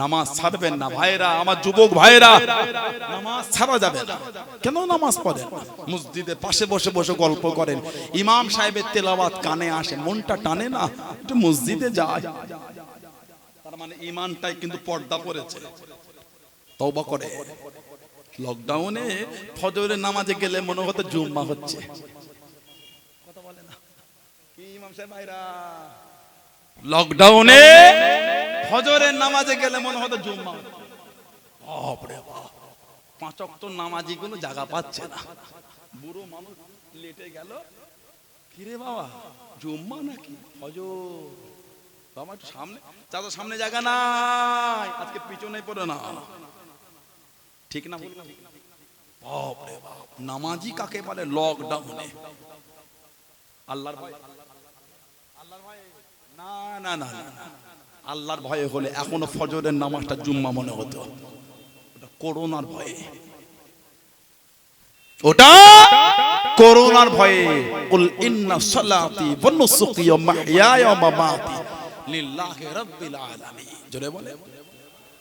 নামাজ ছাড়বেন না। ভাইরা আমার যুবক ভাইরা নামাজ ছাড়া যাবে না। কেন নামাজ পড়েন মসজিদে পাশে বসে বসে গল্প করেন। ইমাম সাহেবের তেলাওয়াত কানে আসে মনটা টানে না। একটু মসজিদে যায়। তার মানে ইমানটাই কিন্তু পর্দা পড়েছে তওবা করে। লকডাউনে ফজরের নামাজে গেলে মনে হতো জুম্মা হচ্ছে। কথা বলে না। ইমাম সাহেব ভাইরা? লকডাউনে ফজরের নামাজে গেলে মনে হতো জুম্মা। বাপরে বাপ। পাঁচ অক্ট নামাজি কোনো জায়গা পাচ্ছে না। বুড়ো মানুষ লেটে গেল। কিরে বাবা, জুম্মা নাকি? ফজর বাবা, একটু সামনে চাচা, সামনে জায়গা নাই। আজকে পিছনে পড়ে না। ঠিক না বললাম? বাপরে বাপ। নামাজি কাকে বলে? লকডাউনে আল্লাহর ভয়। আল্লাহর ভয়ে। না না না না। আল্লাহর ভয়ে হলে এখনও ফজরের নামাজটা জুম্মা মনে হতো। করোনার ভয়ে। ওটা করোনার ভয়ে। কুল ইন্না সালাতি ওয়া নুসুকি ওয়া মাহইয়ায়া ওয়া মামাতি লিল্লাহি রাব্বিল আলামিন। জোরে বলে।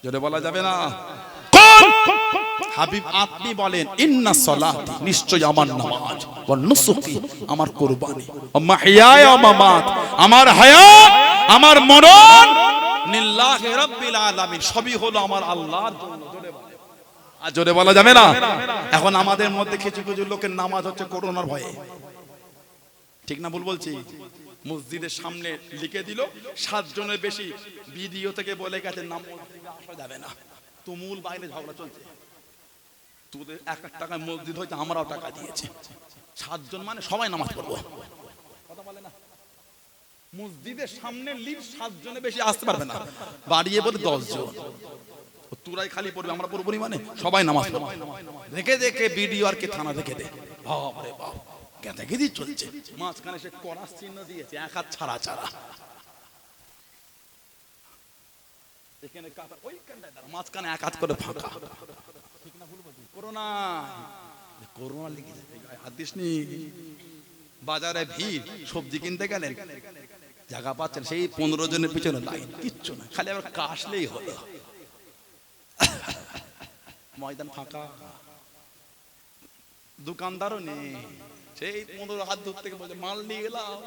জোরে বলা যাবে না? হাবিব, আপনি বলেন, ইন্না সালাতি নিশ্চয় আমার নামাজ। ওয়া নুসুকি, আমার কুরবানি। ওয়া মাহইয়ায়া ওয়া মামাত, আমার হায়াত আমার মরণ লিল্লাহি রাব্বিল আলামিন। সবই হলো আমার আল্লাহর জোরে বলা। যাবে না? এখন আমাদের মধ্যে কিছু কিছু লোকের নামাজ হচ্ছে করোনার ভয়ে। ঠিক না ভুল বলছি? মসজিদের সামনে লিখে দিল, সাতজনের বেশি ভিডিও থেকে বলে গেছে নাম যাবে না। তুমুল বাইরে ঝগড়া চলছে। তোদের এক টাকায় মসজিদ হইতে আমরাও টাকা দিয়েছি। সাতজন মানে সবাই নামাজ পড়ব। মসজিদের সামনে লিফট সাতজনে বেশি আসতে পারবে না। বাড়িয়ে বলে দশ জন তুরাই খালি পড়বে আমরা নি মানে? সবাই নামাজ দেখে দেখে বিডিও আর কে থানা দেখে দে। বাপরে বাপ চলছে। মাঝখানে সে করাস চিহ্ন দিয়েছে এক হাত ছাড়া ছাড়া। এখানে ওইখানটায় দাঁড়া, মাঝখানে এক হাত করে ফাঁকা। ঠিক না ভুল বলছি? করোনা। করোনা বাজারে ভিড় সবজি কিনতে গেলেন। জায়গা পাচ্ছেন, সেই পনেরো জনের পিছনে লাইন, কিচ্ছু না, খালি আবার কাশলেই হলো। ময়দান ফাঁকা। দোকানদারও নেই, সেই পনেরো হাত দূর থেকে বলছে, মাল নিয়ে গেলাম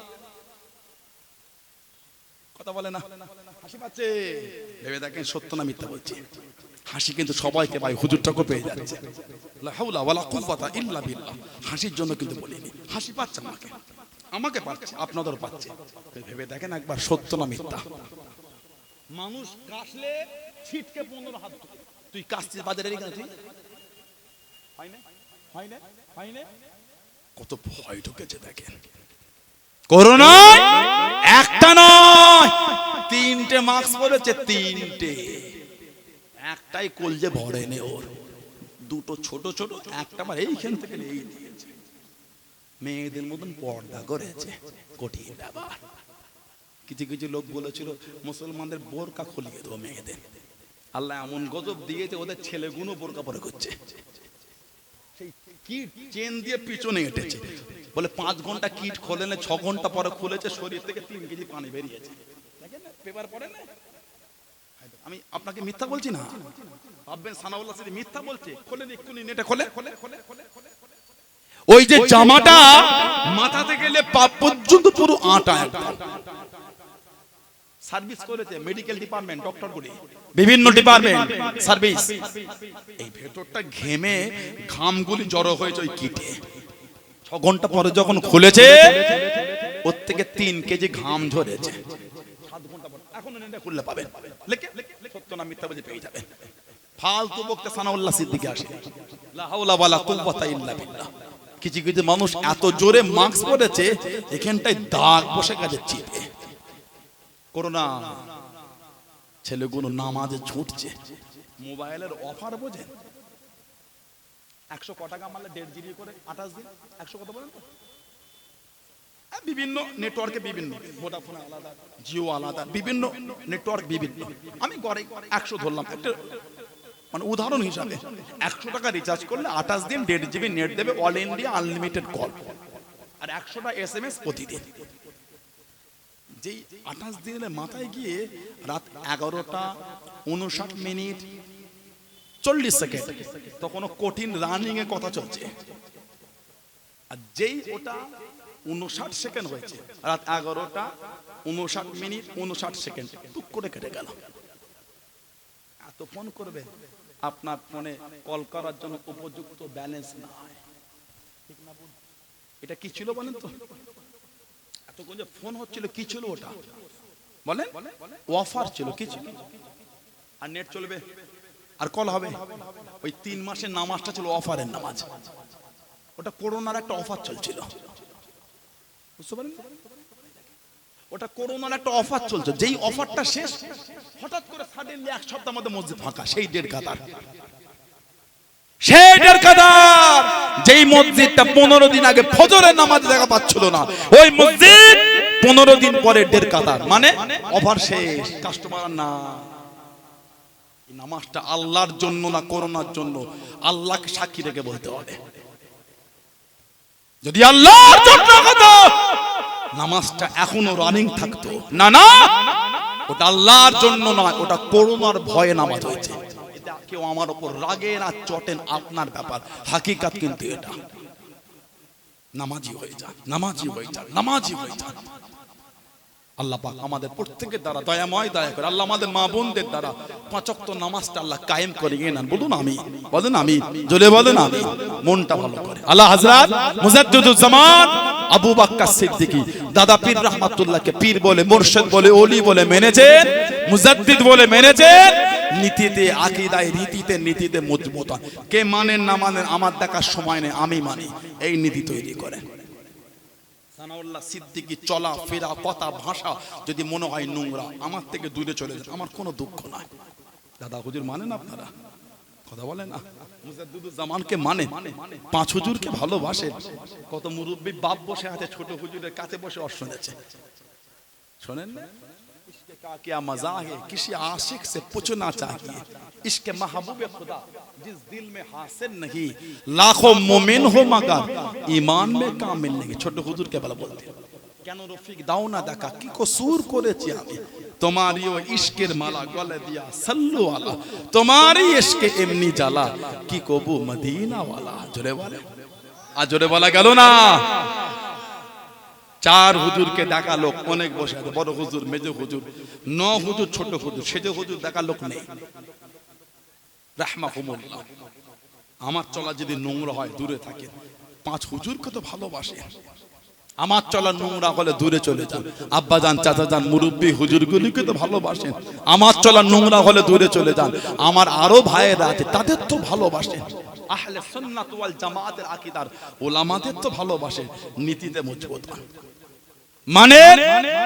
কথা বলে না, হাসি পাচ্ছে। ভেবে দেখেন সত্য না মিথ্যা বলছে। হাসি কিন্তু সবাইকে ভাই হুজুরটাকে পেয়ে যাচ্ছে। লা হাওলা ওয়ালা কুওয়াতা ইল্লা বিল্লাহ। হাসির জন্য কিন্তু বলিনি, হাসি পাচ্ছে আমাকে। আমাকে পাচ্ছে আপনাদের পাচ্ছে। ভেবে দেখেন একবার সত্য না মিথ্যা। মানুষ কাশলে ছিটকে পনেরো হাত তুই কাশছিস বাজারে এখানে তুই কত ভয় ঢুকেছে দেখেন। করোনা একটা নয় তিনটে মাস্ক পরেছে তিনটে। একটাই কলজে ভরে নে ওর। দুটো ছোট ছোট একটা আমার এইখান থেকে এই দিয়েছে মেয়েদের মতন পর্দা করেছে। কঠিন ব্যাপার। কিছু কিছু লোক বলেছিল, মুসলমানদের বোরকা খুলিয়ে দেবো মেয়েদের। আল্লাহ এমন গজব দিয়েছে, ওদের ছেলেগুলো বোরকা পরে করছে। কিট চেন দিয়ে পিছনে এঁটেছে। বলে, পাঁচ ঘণ্টা কিট খোলে না, ছ ঘণ্টা পরে খুলেছে, শরীর থেকে তিন কেজি পানি বেরিয়েছে। পেপার পড়ে না? আমি আপনাকে মিথ্যা বলছি না? ভাববেন সানাউল্লাহ মিথ্যা বলছে। খোলে এক্ষুনি নেটে খোলে খোলে খোলে খোলে খোলে ওই যে জামাটা মাথাতে গেলে পা পর্যন্ত পুরো আটা সার্ভিস করেছে মেডিকেল ডিপার্টমেন্ট ডক্টরগুলি। বিভিন্ন ডিপার্টমেন্ট। সার্ভিস। এই ভেতরটা ঘেমে ঘামগুলি জড়ো হয়েছে ওই কিটে। ছ ঘণ্টা পরে যখন খুলেছে ওর থেকে তিন কেজি ঘাম ঝরেছে। সাত ঘণ্টা পরে। এখন খুললে পাবেন। সত্য না মিথ্যা বুঝে পেয়ে যাবেন। ফালতু বকতে সানাউল্লাহ সিদ্দিকে আসে। লা হাওলা ওয়ালা কুওয়াতা ইল্লা বিল্লাহ। কিছু কিছু মানুষ এত জোরে মাস্ক পরেছে, এখানটায় দাগ বসে গেছে চিপে। করোনা, ছেলেগুলো নামাজে ছুটছে। মোবাইলের অফার বোঝেন? একশো টাকা মারলে দেড় জিবি করে আঠাশ দিন? একশো কত বলেন বিভিন্ন নেটওয়ার্কে বিভিন্ন। ভোডাফোন আলাদা জিও আলাদা, বিভিন্ন নেটওয়ার্ক বিভিন্ন। আমি গড়ে একশো ধরলাম। একটা মানে উদাহরণ হিসাবে, একশো টাকা রিচার্জ করলে আঠাশ দিন দেড় জিবি নেট দেবে অল ইন্ডিয়া আনলিমিটেড কল আর একশোটা এস এম এস প্রতিদিন। যেই আঠাশ দিনের মাথায় গিয়ে রাত এগারোটা উনষাট মিনিট, চল্লিশ সেকেন্ড তখন কঠিন রানিং এর কথা চলছে। আর যেই ওটা উনষাট সেকেন্ড হয়েছে, রাত এগারোটা উনষাট মিনিট, উনষাট সেকেন্ড, টুক করে কেটে গেল। এত ফোন করবেন? আপনার ফোনে কল করার জন্য উপযুক্ত ব্যালেন্স না? এটা কি ছিল বলেন তো? এতক্ষণ যে ফোন হচ্ছিল, কি ছিল ওটা? বলেন? অফার ছিল, কি ছিল? আর নেট চলবে? আর কল হবে? ওই তিন মাসের নামাজটা ছিল অফারের নামাজ। ওটা করোনার একটা অফার চলছিল। বুঝতে পারেন? ওটা করোনার একটা অফার চলছে। যেই অফারটা শেষ সাডেনলি এক মধ্যে মসজিদ ফাঁকা, সেই কাতার। সেই কাতার, যেই মসজিদটা পনেরো দিন আগে ফজরের নামাজ দেখা পাচ্ছিল না, ওই মসজিদ পনেরো দিন পরে কাতার। মানে অফার শেষ, কাস্টমার না। নামাজটা আল্লাহর জন্য না করোনার জন্য, আল্লাহকে সাক্ষী রেখে বলতে হবে। যদি আল্লাহর জন্য নামাজটা এখনও রানিং থাকতো। না না। ওটা আল্লাহর জন্য নয়, ওটা করোনার ভয়ে নামাজ হয়েছে। কেউ আমার উপর রাগে না চটেন, আপনার ব্যাপার। হাকিকাত কিন্তু এটা। নামাজি হয়ে যান নামাজি হয়ে যান নামাজি হয়ে যান আল্লাহ পাক আমাদের প্রত্যেকের দ্বারা দয়াময় দয়া করে, আল্লাহ আমাদের মা বোনদের দ্বারা পাঁচক্ত নামাজটা আল্লাহ কায়েম করে নেন। বলুন আমি, বলেন আমি, জোরে বলেন আমি। মনটা ভালো করে। আল্লাহ হযরত মুজাদ্দিদুজ্জামান, আবু বাক্কার সিদ্দিকী দাদা পীর রহমাতুল্লাহকে পীর বলে, মুর্শিদ বলে, ওলি বলে মেনেছেন, মুজাদ্দিদ বলে মেনেছেন, নীতিতে, আকীদায়, রীতিতে, নীতিতে মজবুত। কে মানেন না মানেন আমার দেখার সময় নেই, আমি মানি। এই নীতি তৈরি করেন সানাউল্লাহ সিদ্দিকি চলা, ফেরা, কথা, ভাষা, যদি মনে হয় নোংরা, আমার থেকে দূরে চলে যায় আমার কোনো দুঃখ নাই। দাদা হুজুর মানেন আপনারা? কথা বলে না? জামানকে মানে পাঁচ হুজুরকে ভালোবাসে কত মুরব্বী বাপ বসে আছে ছোট হুজুরের কাছে বসে অর শুনেছে শোনেন না इसके का क्या मजा है किसी आशिक से पूछना चाहिए इसके महबूब खुदा जिस दिल में हासिल नहीं लाखों मोमिन हो मगर ईमान में कामिल नहीं ছোট হুজুর কে বলা বলতে কেন রফিক, দাও না দেখা, কি কসুর করেছি আমি? তোমারই ও ইশকের মালা গলে দিয়া, সাল্লু আলা, তোমারই ইশকে এমনি জ্বালা, কি কবু মদিনা ওয়ালা জোরে বলে। আর জোরে বলা গেল না। চার হুজুরকে দেখা লোক অনেক বসে আছে, বড় হুজুর, মেজ হুজুর, ন হুজুর, ছোট হুজুর, সেজ হুজুর দেখা লোক নেই। রাহমাহুমুল্লাহ। আমার চলা যদি নোংরা হয়, দূরে থাকে। পাঁচ হুজুরকে তো ভালোবাসে। আমার চলা নোংরা হলে দূরে চলে যান। আব্বা যান, চাচা যান, মুরব্বী, হুজুরগুলিকে তো ভালোবাসেন। আমার চলা নোংরা হলে দূরে চলে যান। আমার আরও ভাইয়েরা আছে, তাদের তো ভালোবাসেন। আহলে সুন্নাত ওয়াল জামাতের আকীদার ওলামাদের তো ভালোবাসে নীতিতে মজবুত। মানে?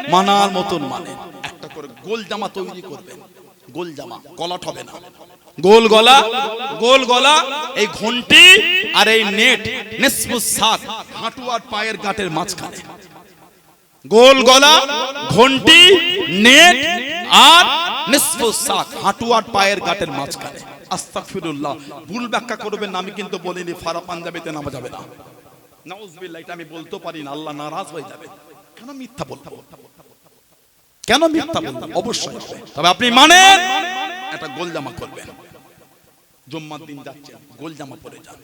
মানার মতন মানে। একটা করে গোল জামা তৈরি করবেন। গোল জামা, কলাট হবে না। গোল গলা গোল গলা, এই ঘন্টি আর এই নেট নিসফু সাত, হাঁটু আর পায়ের গাঁটের মাঝখানে। গোল গলা, ঘন্টি, নেট আর নিসফু সাত, হাঁটু আর পায়ের গাঁটের মাঝখানে। আস্তাগফিরুল্লাহ, ভুল ব্যাখ্যা করবেন আমি কিন্তু বলিনি, ফারা পাঞ্জাবিতে নামা যাবে না। নাউজুবিল্লাহ, এটা আমি বলতে পারি না, আল্লাহ নারাজ হয়ে যাবে। কেন মিথ্যা বলব কেন মিথ্যা বলব অবশ্যই। তবে আপনি মানেন একটা গোল জামা করবেন। জুম্মার দিন যাচ্ছেন গোল জামা পরে যান।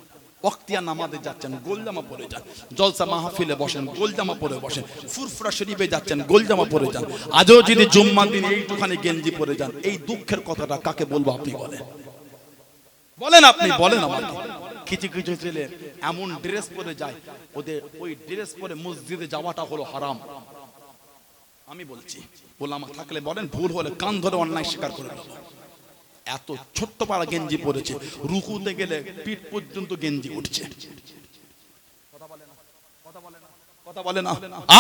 অক্তিয়া নামাজে যাচ্ছেন গোল জামা পরে যান। জলসা মাহফিলে বসেন গোল জামা পরে বসেন। ফুরফুরা শরীফে যাচ্ছেন গোল জামা পরে যান। আজও যদি জুম্মার দিন এইটুখানি গেঞ্জি পরে যান, এই দুঃখের কথাটা কাকে বলব আপনি বলেন। বলেন আপনি, বলেন আমাকে। কিছু কিছু ছেলে এমন ড্রেস পরে যায়, ওদের ওই ড্রেস পরে মসজিদে যাওয়াটা হলো হারাম। আমি বলছি, ওলামা থাকলে বলেন, ভুল হলে কান ধরে অন্যায় স্বীকার করে নেব। এত ছোট্ট পাড়া গেঞ্জি পরেছে। রুকুতে গেলে পিঠ পর্যন্ত গেঞ্জি উঠছে। কথা বলে না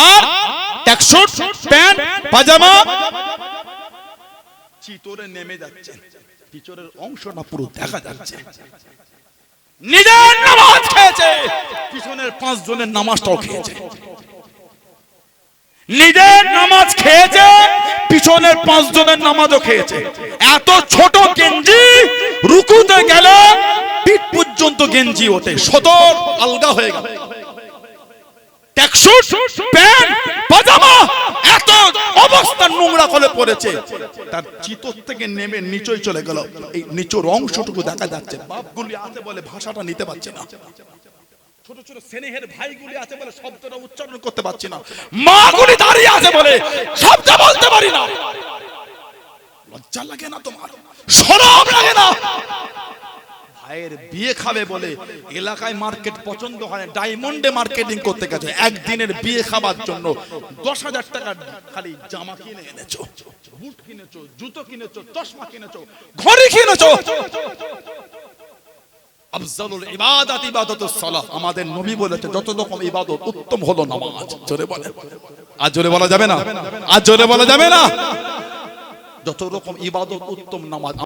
আর ট্যাক্সুট প্যান্ট পাজামা। চিতরে নেমে যাচ্ছে। পিছনের অংশটা পুরো দেখা যাচ্ছে। নিজের নামাজ খেয়েছে। পিছনের পাঁচ জনের নামাজটাও খেয়েছে। নিজের নামাজ খেয়েছে পিছনের পাঁচ জনের নামাজও খেয়েছে। এত ছোট রুকুতে গেলে পিঠ পর্যন্ত গেঞ্জি ওঠে, সদর আলগা হয়ে গেল। এত নোংরা পড়েছে। তার থেকে নেমে নিচই চলে গেল। এই অংশটুকু দেখা যাচ্ছে বলে ভাষাটা নিতে পারছে না। ভাইগুলি আছে উচ্চারণ করতে পারছি না। মাগুলি দাঁড়িয়ে আছে বলে শব্দ বলতে পারি না। লজ্জা লাগে না তোমার? শরম লাগে না? ভাইয়ের বিয়ে খাবে বলে এলাকায় মার্কেট পছন্দ হয় ডায়মন্ডে মার্কেটিং করতে গেছে। একদিনের বিয়ে খাবার জন্য দশ হাজার টাকা খালি জামা কিনে এনেছো, বুট কিনেছো, জুতো কিনেছো, চশমা কিনেছো, ঘড়ি কিনেছো। আফজালুল ইবাদাত সালাহ। আমাদের নবী বলেছে, যত রকম ইবাদত উত্তম হলো নামাজ। জোরে বলে আর জোরে বলা যাবে না? আর জোরে বলা যাবে না? যত রকম ইবাদত উত্তম নামাজ।